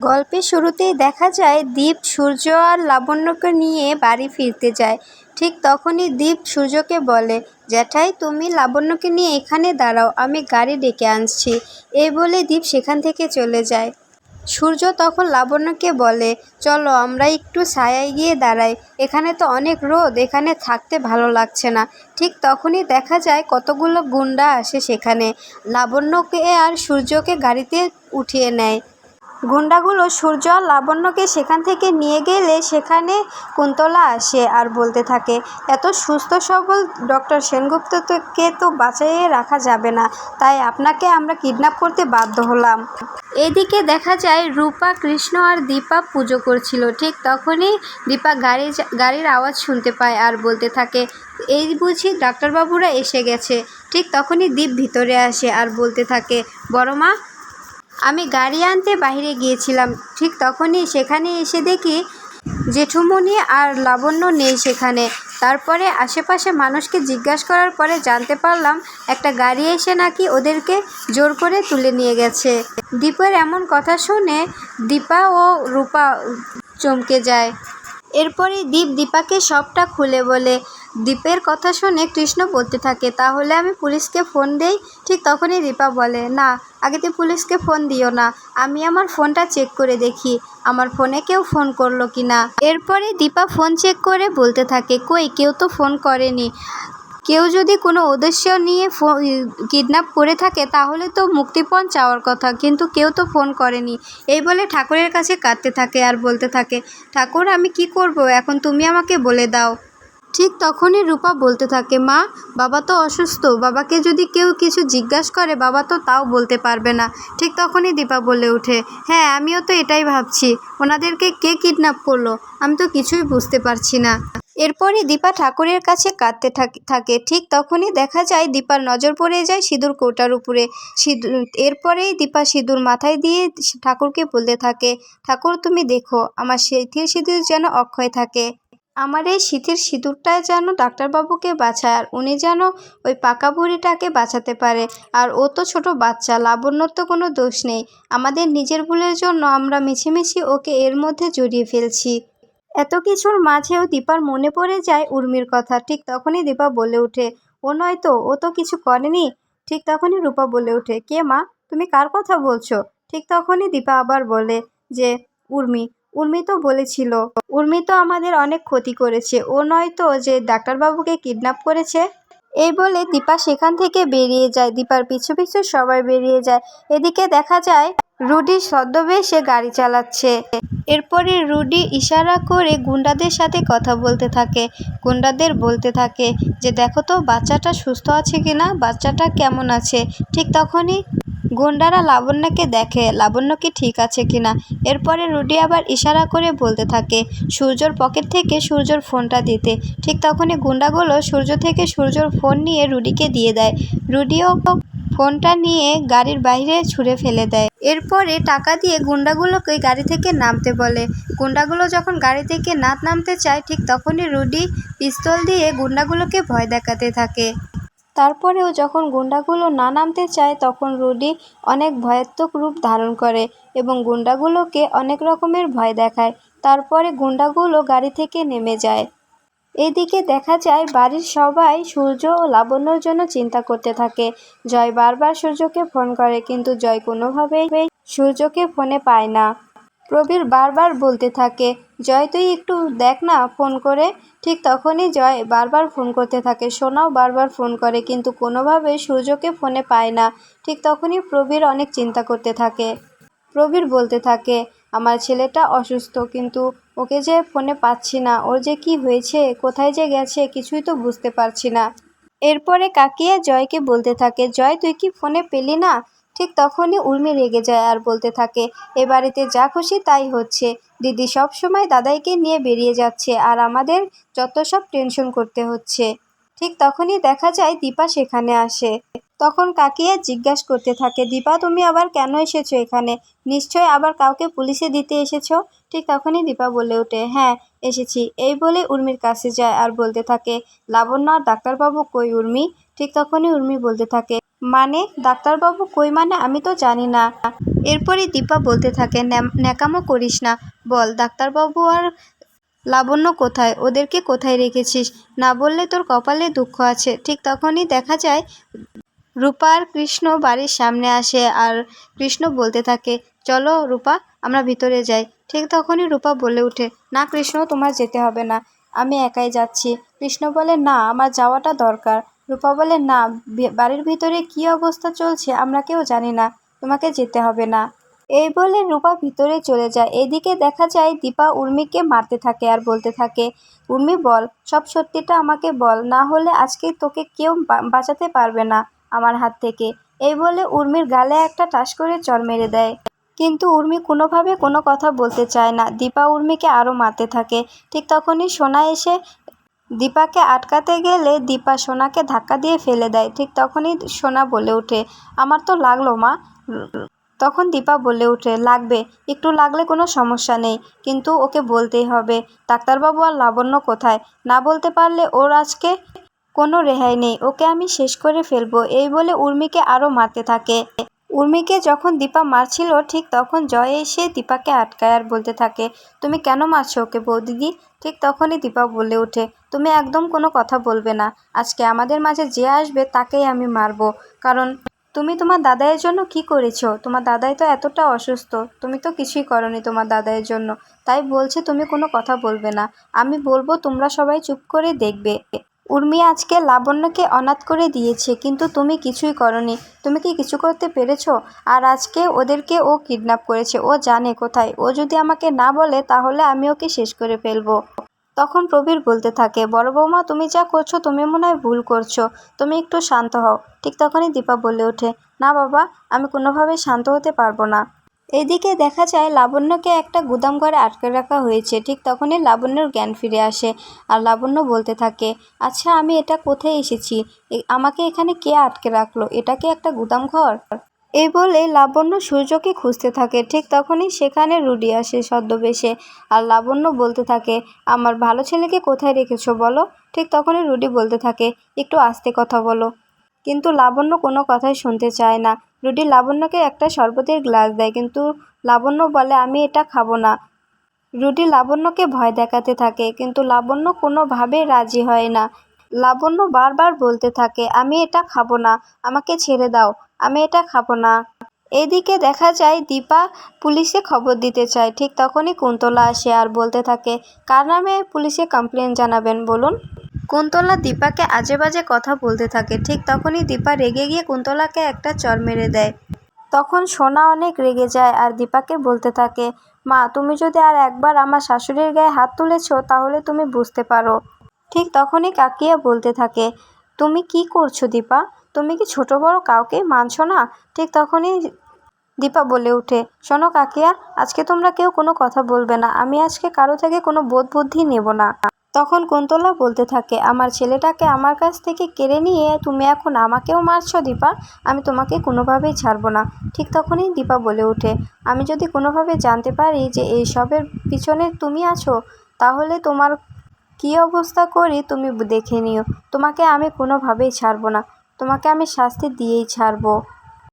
গল্পের শুরুতেই দেখা যায়, দীপ সূর্য আর লাবণ্যকে নিয়ে বাড়ি ফিরতে যায়। ঠিক তখনই দীপ সূর্যকে বলে, জ্যাঠাই, তুমি লাবণ্যকে নিয়ে এখানে দাঁড়াও, আমি গাড়ি ডেকে আনছি। এই বলে দীপ সেখান থেকে চলে যায়। সূর্য তখন লাবণ্যকে বলে, চলো, আমরা একটু ছায়ায় গিয়ে দাঁড়াই। এখানে তো অনেক রোদ, এখানে থাকতে ভালো লাগছে না। ঠিক তখনই দেখা যায়, কতগুলো গুন্ডা আসে সেখানে। লাবণ্যকে আর সূর্যকে গাড়িতে উঠিয়ে নেয়। গুন্ডাগুলো সূর্য লাবণ্যকে সেখান থেকে নিয়ে গেলে সেখানে কুন্তলা আসে আর বলতে থাকে, এত সুস্থ সবল ডক্টর সেনগুপ্তকে তো বাঁচাইয়ে রাখা যাবে না, তাই আপনাকে আমরা কিডন্যাপ করতে বাধ্য হলাম। এদিকে দেখা যায়, রূপা, কৃষ্ণ আর দীপা পুজো করছিল। ঠিক তখনই দীপা গাড়ি গাড়ির আওয়াজ শুনতে পায় আর বলতে থাকে, এই বুঝি ডাক্তারবাবুরা এসে গেছে। ঠিক তখনই দীপ ভিতরে আসে আর বলতে থাকে, বড় মা আমি গাড়ি আনতে বাহিরে গিয়েছিলাম। ঠিক তখনই সেখানে এসে দেখি জেঠুমনি আর লাবণ্য নেই সেখানে। তারপরে আশেপাশে মানুষকে জিজ্ঞাসা করার পরে জানতে পারলাম, একটা গাড়ি এসে নাকি ওদেরকে জোর করে তুলে নিয়ে গেছে। দীপের এমন কথা শুনে দীপা ও রূপা চমকে যায়। এরপরে দীপ দীপাকে সবটা খুলে বলে, দীপের কথা শুনে কৃষ্ণ বলতে থাকে, তাহলে আমি পুলিশকে ফোন দেই? ঠিক তখনই দীপা বলে, না, আগে তুই পুলিশকে ফোন দিও না, আমি আমার ফোনটা চেক করে দেখি, আমার ফোনে কেউ ফোন করল কি না এরপরে দীপা ফোন চেক করে বলতে থাকে, কই, কেউ তো ফোন করেনি। কেউ যদি কোনো উদ্দেশ্য নিয়ে কিডন্যাপ করে থাকে, তাহলে তো মুক্তিপণ চাওয়ার কথা, কিন্তু কেউ তো ফোন করেনি। এই বলে ঠাকুরের কাছে কাঁদতে থাকে আর বলতে থাকে, ঠাকুর, আমি কি করব? এখন তুমি আমাকে বলে দাও। ঠিক তখনই রূপা বলতে থাকে, মা, বাবা তো অসুস্থ, বাবাকে যদি কেউ কিছু জিজ্ঞাসা করে, বাবা তো তাও বলতে পারবে না। ঠিক তখনই দীপা বলে ওঠে হ্যাঁ আমিও তো এটাই ভাবছি, ওনাদেরকে কে কিডন্যাপ করল? আমি তো কিছুই বুঝতে পারছি না। এরপরই দীপা ঠাকুরের কাছে কাঁদতে থাকে ঠিক তখনই দেখা যায় দীপার নজর পড়ে যায় সিঁদুর কৌটার উপরে। সিঁদুর এরপরেই দীপা সিঁদুর মাথায় দিয়ে ঠাকুরকে বলতে থাকে, ঠাকুর, তুমি দেখো, আমার শীতের সিঁদুর যেন অক্ষয় থাকে। আমার এই শীতের সিঁদুরটায় যেন ডাক্তারবাবুকে বাঁচায় আর উনি যেন ওই পাকা বুড়িটাকে বাঁচাতে পারে। আর ও তো ছোট বাচ্চা, লাবণ্যর তো কোনো দোষ নেই। আমাদের নিজের ভুলের জন্য আমরা মিছিমিছি ওকে এর মধ্যে জড়িয়ে ফেলছি। এত কিছুর মাঝেও দীপার মনে পড়ে যায় উর্মির কথা। ঠিক তখনই দীপা বলে ওঠে, ও নয় তো, ও তো কিছু করেনি? ঠিক তখনই রূপা বলে ওঠে, কে মা? তুমি কার কথা বলছো? ঠিক তখনই দীপা আবার বলে যে, উর্মি উর্মি তো বলেছিল, উর্মি তো আমাদের অনেক ক্ষতি করেছে। ও নয় তো যে ডাক্তারবাবুকে কিডন্যাপ করেছে? এই বলে দীপা সেখান থেকে বেরিয়ে যায়। দীপার পিছু পিছু সবাই বেরিয়ে যায়। এদিকে দেখা যায় রুডি ছদ্মবেশে গাড়ি চালাচ্ছে। এরপরে রুডি ইশারা করে গুন্ডাদের সাথে কথা বলতে থাকে, গুন্ডাদের বলতে থাকে যে, দেখো তো, বাচ্চাটা সুস্থ আছে কিনা? বাচ্চাটা কেমন আছে? ঠিক তখনই গুন্ডারা লাবণ্যকে দেখে, লাবণ্য কি ঠিক আছে কিনা? এরপরে রুডি আবার ইশারা করে বলতে থাকে, সূর্যর পকেট থেকে সূর্যর ফোনটা দিতে। ঠিক তখনই গুন্ডাগুলো সূর্য থেকে সূর্যর ফোন নিয়ে রুডিকে দিয়ে দেয়। রুডিও ফোনটা নিয়ে গাড়ির বাইরে ছুঁড়ে ফেলে দেয়। এরপরে টাকা দিয়ে গুন্ডাগুলোকে গাড়ি থেকে নামতে বলে। গুন্ডাগুলো যখন গাড়ি থেকে না নামতে চায়, ঠিক তখনই রুডি পিস্তল দিয়ে গুন্ডাগুলোকে ভয় দেখাতে থাকে। তারপরেও যখন গুন্ডাগুলো না নামতে চায়, তখন রুডি অনেক ভয়াত্মক রূপ ধারণ করে এবং গুন্ডাগুলোকে অনেক রকমের ভয় দেখায়। তারপরে গুন্ডাগুলো গাড়ি থেকে নেমে যায়। এদিকে দেখা যায়, বাড়ির সবাই সূর্য ও লাবণ্যর জন্য চিন্তা করতে থাকে। জয় বারবার সূর্যকে ফোন করে, কিন্তু জয় কোনোভাবেই সূর্যকে ফোনে পায় না। প্রবীর বারবার বলতে থাকে, জয়, তুই একটু দেখ না, ফোন করে। ঠিক তখনই জয় বারবার ফোন করতে থাকে, সোনাও বারবার ফোন করে, কিন্তু কোনোভাবে সূর্যকে ফোনে পায় না। ঠিক তখনই প্রবীর অনেক চিন্তা করতে থাকে। প্রবীর বলতে থাকে, আমার ছেলেটা অসুস্থ, কিন্তু ওকে যে ফোনে পাচ্ছি না, ওর যে কি হয়েছে, কোথায় যে গেছে কিছুই তো বুঝতে পারছি না। এরপরে কাকিয়া জয়কে বলতে থাকে, জয়, তুই কি ফোনে পেলি না? ঠিক তখনই উর্মি রেগে যায় আর বলতে থাকে, এ বাড়িতে যা খুশি তাই হচ্ছে। দিদি সব সময় দাদাইকে নিয়ে বেরিয়ে যাচ্ছে আর আমাদের যত সব টেনশন করতে হচ্ছে। ঠিক তখনই দেখা যায় দীপা সেখানে আসে। তখন কাকিয়া জিজ্ঞাসা করতে থাকে, দীপা, তুমি আবার কেন এসেছ এখানে? নিশ্চয় আবার কাউকে পুলিশে দিতে এসেছ? ঠিক তখনই দীপা বলে ওঠে হ্যাঁ এসেছি। এই বলে উর্মির কাছে যায় আর বলতে থাকে লাবণ্য আর ডাক্তারবাবু কই উর্মি? ঠিক তখনই উর্মি বলতে থাকে মানে ডাক্তারবাবু কই মানে আমি তো জানি না। এরপরই দীপা বলতে থাকে, "ন্যাম- ন্যাকামো করিস না। বল, ডাক্তারবাবু আর লাবণ্য কোথায়? ওদেরকে কোথায় রেখেছিস? না বললে তোর কপালে দুঃখ আছে। ঠিক তখনই দেখা যায় রূপা আর কৃষ্ণ বাড়ির সামনে আসে আর কৃষ্ণ বলতে থাকে, চলো রূপা, আমরা ভিতরে যাই। ঠিক তখনই রূপা বলে ওঠে, না কৃষ্ণ, তোমার যেতে হবে না। আমি একাই যাচ্ছি। কৃষ্ণ বলে, না, আমার যাওয়াটা দরকার। রূপা বলে, না বাড়ির ভিতরে কী অবস্থা চলছে আমরা কেউ জানি না। তোমাকে যেতে হবে না। এই বলে রূপা ভিতরে চলে যায়। এদিকে দেখা যায় দীপা উর্মিকে মারতে থাকে আর বলতে থাকে, উর্মি, বল, সব সত্যিটা আমাকে বল, না হলে আজকে তোকে কেউ বাঁচাতে পারবে না আমার হাত থেকে। এই বলে উর্মির গালে একটা টাস করে চর মেরে দেয়। কিন্তু উর্মি কোনোভাবে কোনো কথা বলতে চায় না। দীপা উর্মিকে আরও মারতে থাকে। ঠিক তখনই সোনা এসে দীপাকে আটকাতে গেলে দীপা সোনাকে ধাক্কা দিয়ে ফেলে দেয়। ঠিক তখনই সোনা বলে ওঠে, আমার তো লাগল মা। তখন দীপা বলে ওঠে, লাগবে, একটু লাগলে কোনো সমস্যা নেই, কিন্তু ওকে বলতেই হবে। ডাক্তারবাবু আর লাবণ্য কোথায়? না বলতে পারলে ওর আজকে কোনো রেহাই নেই, ওকে আমি শেষ করে ফেলব। এই বলে উর্মিকে আরও মারতে থাকে। উর্মিকে যখন দীপা মারছিল, ঠিক তখন জয় এসে দীপাকে আটকায় আর বলতে থাকে, তুমি কেন মারছো ওকে বৌদিদি? ঠিক তখনই দীপা বলে ওঠে, তুমি একদম কোনো কথা বলবে না। আজকে আমাদের মাঝে যে আসবে তাকেই আমি মারবো, কারণ তুমি তোমার দাদাইয়ের জন্য কি করেছ? তোমার দাদাই তো এতটা অসুস্থ। তুমি তো কিছুই করনি তোমার দাদাইয়ের জন্য। তাই বলছে তুমি কোনো কথা বলবে না। আমি বলব তোমরা সবাই চুপ করে দেখবে। উর্মি আজকে লাবণ্যকে অনাথ করে দিয়েছে, কিন্তু তুমি কিছুই করনি। তুমি কি কিছু করতে পেরেছ? আর আজকে ওদেরকে ও কিডন্যাপ করেছে। ও জানে কোথায়। ও যদি আমাকে না বলে, তাহলে আমি ওকে শেষ করে ফেলব। তখন প্রবীর বলতে থাকে, বড় বৌমা, তুমি যা করছ, তুমি মনে হয় ভুল করছ। তুমি একটু শান্ত হও। ঠিক তখনই দীপা বলে ওঠে, না বাবা, আমি কোনোভাবেই শান্ত হতে পারব না। এদিকে দেখা যায়, লাবণ্যকে একটা গুদাম ঘরে আটকে রাখা হয়েছে। ঠিক তখনই লাবণ্যর জ্ঞান ফিরে আসে আর লাবণ্য বলতে থাকে আচ্ছা আমি এটা কোথায় এসেছি? আমাকে এখানে কে আটকে রাখল? এটা কি একটা গুদাম ঘর? এই বলে লাবণ্য সূর্যকে খুঁজতে থাকে। ঠিক তখনই সেখানে রুডি আসে ছদ্মবেশে আর লাবণ্য বলতে থাকে, আমার ভালো ছেলেকে কোথায় রেখেছো বলো? ঠিক তখনই রুডি বলতে থাকে, একটু আস্তে কথা বলো। কিন্তু লাবণ্য কোনো কথাই শুনতে চায় না। রুডি লাবণ্যকে একটা শরবতের গ্লাস দেয়, কিন্তু লাবণ্য বলে, আমি এটা খাব না। রুডি লাবণ্যকে ভয় দেখাতে থাকে, কিন্তু লাবণ্য কোনোভাবে রাজি হয় না। লাবণ্য বারবার বলতে থাকে, আমি এটা খাব না, আমাকে ছেড়ে দাও। আমি এটা খাব না। এদিকে দেখা যায় দীপা পুলিশে খবর দিতে চায়। ঠিক তখনই কুন্তলা আসে আর বলতে থাকে, কার নামে পুলিশে কমপ্লেন জানাবেন বলুন? কুন্তলা দীপাকে আজে বাজে কথা বলতে থাকে। ঠিক তখনই দীপা রেগে গিয়ে কুন্তলাকে একটা চর মেরে দেয়। তখন সোনা অনেক রেগে যায় আর দীপাকে বলতে থাকে, মা, তুমি যদি আর একবার আমার শাশুড়ির গায়ে হাত তুলেছো, তাহলে তুমি বুঝতে পারো। ঠিক তখনই কাকিয়া বলতে থাকে, তুমি কি করছ দীপা? তুমি কি ছোট বড় কাউকে মানছো না? ঠিক তখনই দীপা বলে ওঠে, শোনো কাকিয়া, আজকে তোমরা কেউ কোনো কথা বলবে না। আমি আজকে কারও থেকে কোনো বোধ বুদ্ধি নেব না। তখন কুন্তলা বলতে থাকে, আমার ছেলেটাকে আমার কাছ থেকে কেড়ে নিয়ে তুমি এখন আমাকেও মারছো দীপা। আমি তোমাকে কোনোভাবেই ছাড়বো না। ঠিক তখনই দীপা বলে ওঠে, আমি যদি কোনোভাবে জানতে পারি যে এই সবের পিছনে তুমি আছো, তাহলে তোমার কী অবস্থা করি তুমি দেখে নিও। তোমাকে আমি কোনোভাবেই ছাড়বো না। তোমাকে আমি শাস্তি দিয়েই ছাড়বো।